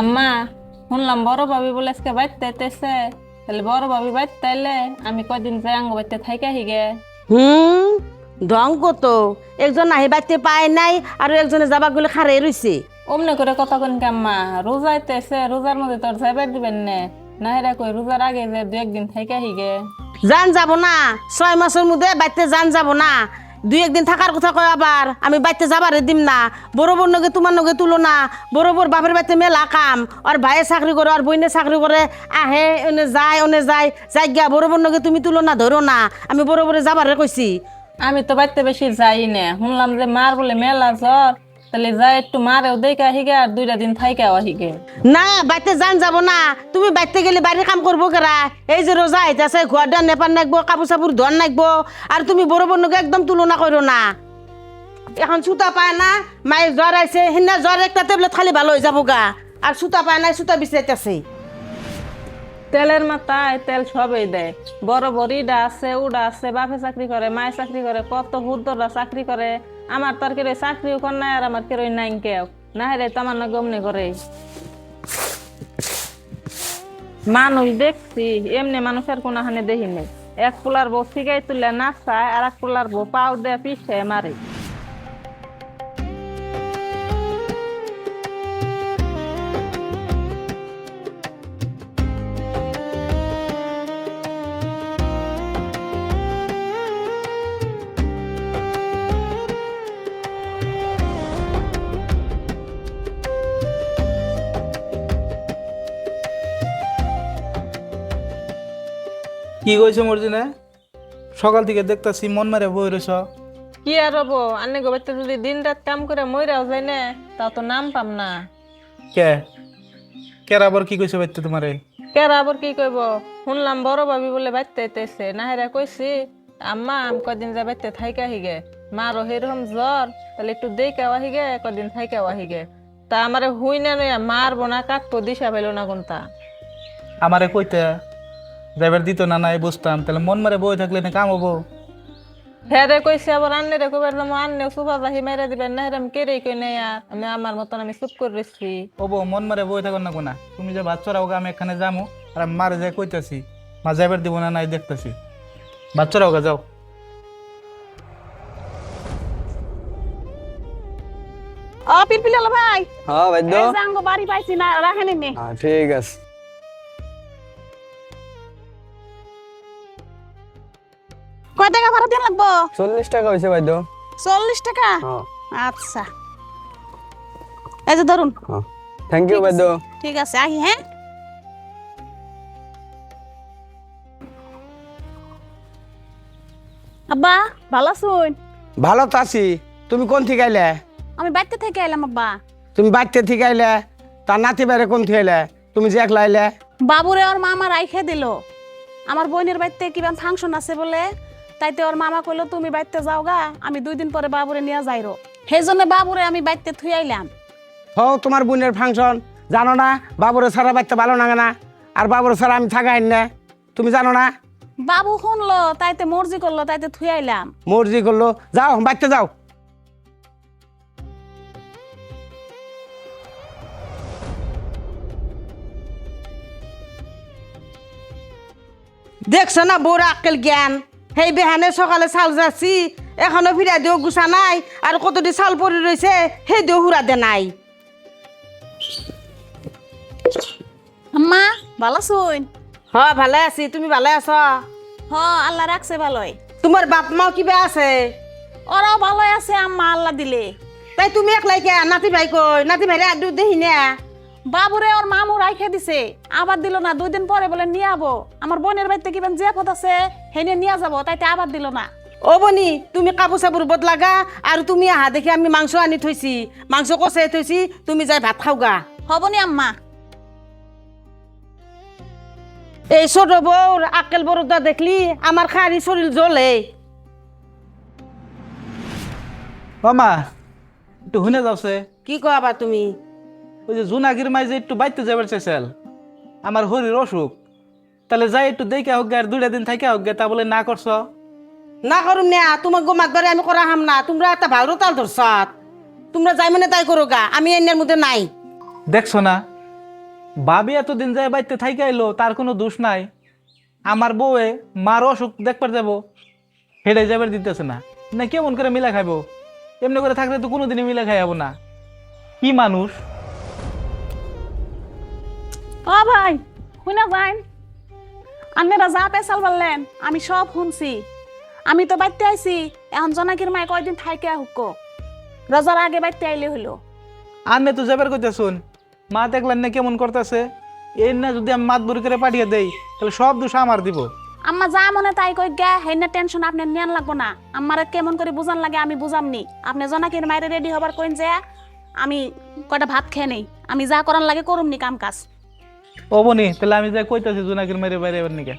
আম্মা শুনলাম বড় ভাবি বলে আজকে বাইতে আইতেছে তাহলে বড় ভাবি বাইতে আইলে আমি কদিন যাই আঙ্গ বাইতে থাইকা হিগে? হুম ঢং কত একজন আহি বাইতে পায় নাই আৰু একজনে যাবা গলে খারে রইছে। অমনে করে কথা কোন আম্মা রোজা আইতেছে রোজার মধ্যে তোর যাইবার দিবেন নে। না হেরা কই রোজার আগে যে দু একদিন থাইকা হিগে। জান যাব না ছয় মাসের মধ্যে বাইতে জান যাব না। দুই একদিন থাকার কথা কয় আবার, আমি বাইতে যাবারে দিম না। বড় নগে তোমার নগে তুলো না। বড় বোর বাপের বাড়িতে মেলা কাম। আর ভাইয়ে চাকরি করে, আর বইনে চাকরি করে, আহে, এনে যায়, ওনে যায় যাই গিয়া বড় নগে তুমি তুলো না, ধরো না। আমি বড় বড় যাবারে কইছি। আমি তো বাইতে বেশি যাই না। শুনলাম যে মার বলে মেলা জ্বর। তাহলে যাই একটু মারেও দেখা হিগে আর দুইটা দিন থাইকাও হিগে না বাইতে যান যাব না। তুমি বাইতে গেলে বাইরে কাম করব কেরা? এই যে রোজা আইতাছে ঘর ডান নেপান নাকবো কাপড় চাপড় ধোয়ান নাকবো আর তুমি বড় বড়কে একদম তুলনা করো না। এখন সুতা পায় না মায়ের জ্বর আইছে সিদিনা জ্বর একটা টেবলেট খালি ভালো হয়ে যাব গা। আর সুতা পায় না সুতা বিচাইতেছে তেলের মাথায় তেল সবই দেয়। বড় বড় ইডা আছে উডা আছে বাপে চাকরি করে মায়ে চাকরি করে কত হুদ্দরা চাকরি করে। আমার তো আর কেউ চাকরিও কর নাই আর আমার কেউ নাই কেউ। না হলে তো আমার না গমনে করে। মানুষ দেখছি, এমনি মানুষের কোনো হানে দেখি নেই। এক পোলার বউ শিখাই তুলে নাচায় আর এক পোলার বউ পাও দেয় পিছিয়ে মারে। কি কইছে মর্জিনে? সকাল থেকে দেখতাছি মন মেরে বই রয়েছ কি আর হব? আন্নে গোবাইতে যদি দিন রাত কাম করে মইরাও যায় না তাও তো নাম পাম না। কে? কেরা আবার কি কইছে বাইতে তোমারে? কেরা আবার কি কইব? শুনলাম বড় ভাবি বলে বাইতে আইতেছে। না হেরা কইছি আম্মা আমি কদিন যা বাইতে থাইকা হিগে মা মারও সেরকম জ্বর তাহলে একটু দেইকা হিগে কদিন থাইকা হিগে তা আমারে হুই না নইয়া মারবো না কাটবো দিশা পেল না কোনটা? আমারে কইতে ড্রাইভার দিত না নাই বুঝতাম তাহলে মন মেরে বই থাকলে না কাম হব। হেরে কইছে আবার আন্নে রে কইবার বাহি মেরে দিবেন না কেরেই কই আর? আমি আমার মতন আমি চুপ করে রইছি। ওবো মন মেরে বই থাকো না কোনা তুমি যে চড়াও আমি এখানে যামু আর আমি মারে যাই কইতাছি মা যাইবার দিব না নাই দেখতাছি। ভাত চড়াও গা যাও। ও পিলপিল ভাই। হ্যাঁ বাইদ্য এই বাড়ি পাইছি না রাখেন নি হ্যাঁ ঠিক আছে। কয় টাকা ভাড়া দিন লাগবো? চল্লিশ টাকা হয়েছে চল্লিশ টাকা? হ্যাঁ। আচ্ছা। এই যে ধরুন। থ্যাংক ইউ ঠিক আছে। আহি হ্যাঁ। আব্বা ভালো আছুন? ভালো তো আছি। তুমি কোন থেকে আইলে? আমি বাড়িতে থেকে এলাম আব্বা। তুমি বাড়িতে থেকে আইলে? তার নাতি বাইরে কোন থেকে আইলে? তুমি যে একলা আইলে? বাবুরে ওর মামা রাইখে দিল। আমার বোনের বাড়িতে কিবা ফাংশন আছে বলে? তাইতে ওর মামা কইলো তুমি বাড়িতে যাও গা আমি দুই দিন পরে বাবুরে নিয়ে যাইরো। সেই জন্য বাবুরে আমি বাড়িতে থুই আইলাম। হো তোমার বোনের ফাংশন। জানো না বাবুরে ছাড়া বাড়িতে ভালো লাগে না। আর বাবুরে ছাড়া আমি থাকা আইন না। তুমি জানো না? বাবু শুনলো তাইতে মর্জি করল তাইতে থুই আইলাম। মর্জি করল। যাও বাড়িতে যাও। দেখছ না বউর আক্কেল জ্ঞান? সেই বেহানে সকালে চাল যাচ্ছি এখনও ফিরা দিও গুছা নাই আর কতটি চাল পৰি ৰৈছে সেই দিও দে নাই। আম্মা ভালো শুন হ ভালে আছি তুমি ভালে আছ? হ আল্লাহ রাখছে ভালোই। তোমাৰ বাপ মাও কিবা আছে? ওরাও ভালোই আছে আম্মা আল্লাহ দিলে। তাই তুমি একলাই কে নাতি ভাই কই নাতি ভাইরে আদু দেখি না? বাবুরে ওর মামু রাইখে দিছে। আবার দিল না দুই দিন পরে বলে নিয়ে আবো। আমার বোনের বাড়িতে কিবা জিয়াফত আছে? হেনে নিয়ে যাব তাইতে আবার দিল না। অ বনি তুমি কাপোৰ চাপোৰ বদলাগা আৰু তুমি আহা দেখি আমি মাংস আনি থৈছি মাংস কচাই থৈছি তুমি যাই ভাত খাওগা। হবনি আম্মা। এই ছোট বউর আক্কেল বড়টা দেখলি আমার খারি শরীর জ্বলে। ও মা একটু শুনে যাওছে। কি কোয়াবা তুমি? ওই যে জুনাগির মাই যে একটু বাইতে যাবার চাইছিল আমার শরীর অসুখ। তাহলে যাই একটু দেখে হোক গে আর দুইটা দিন থাইকা হোক গে তা বলে না করছ? না করুম না তোমাক গোমাত বারে আমি করা হাম না তোমরা একটা ভালো তাল ধরছত। তোমরা যাই মানে তাই করো গা আমি এনের মধ্যে নাই। দেখছ না ভাবি এতদিন যায় বাড়িতে থাইকে আইলো তার কোনো দোষ নাই। আমার বউয়ে মার অসুখ দেখবার যাব হেডে যাবার দিতেছে না। না কেমন করে মিলা খাইবো? এমনি করে থাকলে তো কোনোদিনই মিলা খাই যাব না। কি মানুষ? ও ভাই শুনে যাইন আপনারা যা পেশাল বললেন আমি সব শুনছি। আমি তো বাড়তে আইছি এখন জনাকির মায় কয়দিন থাইকে হুক রোজার আগে বাড়তে আইলে হইল। আনে তো যাবার কইতে শুন মা দেখলেন না কেমন করতেছে? এর না যদি আমি মাত করে পাঠিয়ে দেই তাহলে সব দোষ আমার দিব। আম্মা যা মনে তাই কই গে হেন টেনশন আপনি নেন লাগবো না। আমারে কেমন করে বুঝান লাগে আমি বুঝামনি আপনি জনাকির মায়ের রেডি হবার কইন যে আমি কয়টা ভাত খেয়ে নেই। আমি যা করার লাগে করুমনি কাম কাজ। ও বনি তাহলে আমি যাই কইতাছি জোনাকির মেরে বাইরে এবার নিকে।